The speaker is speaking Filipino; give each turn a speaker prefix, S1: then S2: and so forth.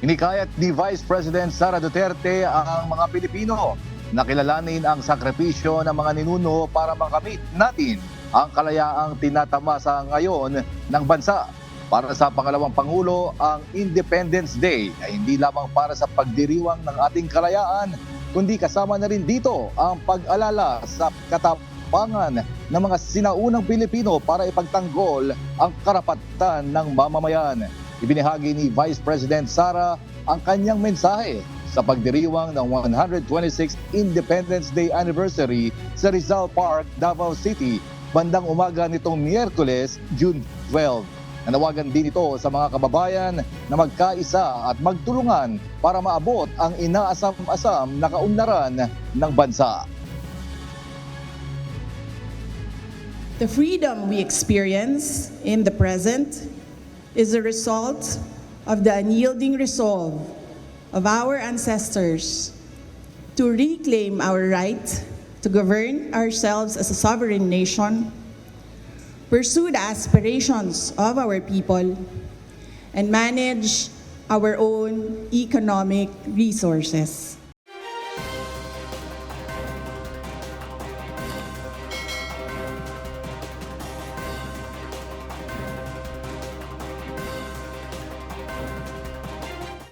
S1: Inikayat ni Vice President Sara Duterte ang mga Pilipino na kilalanin ang sakripisyo ng mga ninuno para makamit natin ang kalayaang tinatamasa ngayon ng bansa. Para sa pangalawang Pangulo, ang Independence Day ay hindi lamang para sa pagdiriwang ng ating kalayaan, kundi kasama na rin dito ang pag-alala sa katapangan ng mga sinaunang Pilipino para ipagtanggol ang karapatan ng mamamayan. Ibinahagi ni Vice President Sara ang kanyang mensahe sa pagdiriwang ng 126th Independence Day Anniversary sa Rizal Park, Davao City, bandang umaga nitong Miyerkules, June 12. Nanawagan din ito sa mga kababayan na magkaisa at magtulungan para maabot ang inaasam-asam na kaunlaran ng bansa.
S2: The freedom we experience in the present is a result of the unyielding resolve of our ancestors to reclaim our right to govern ourselves as a sovereign nation, pursue the aspirations of our people, and manage our own economic resources.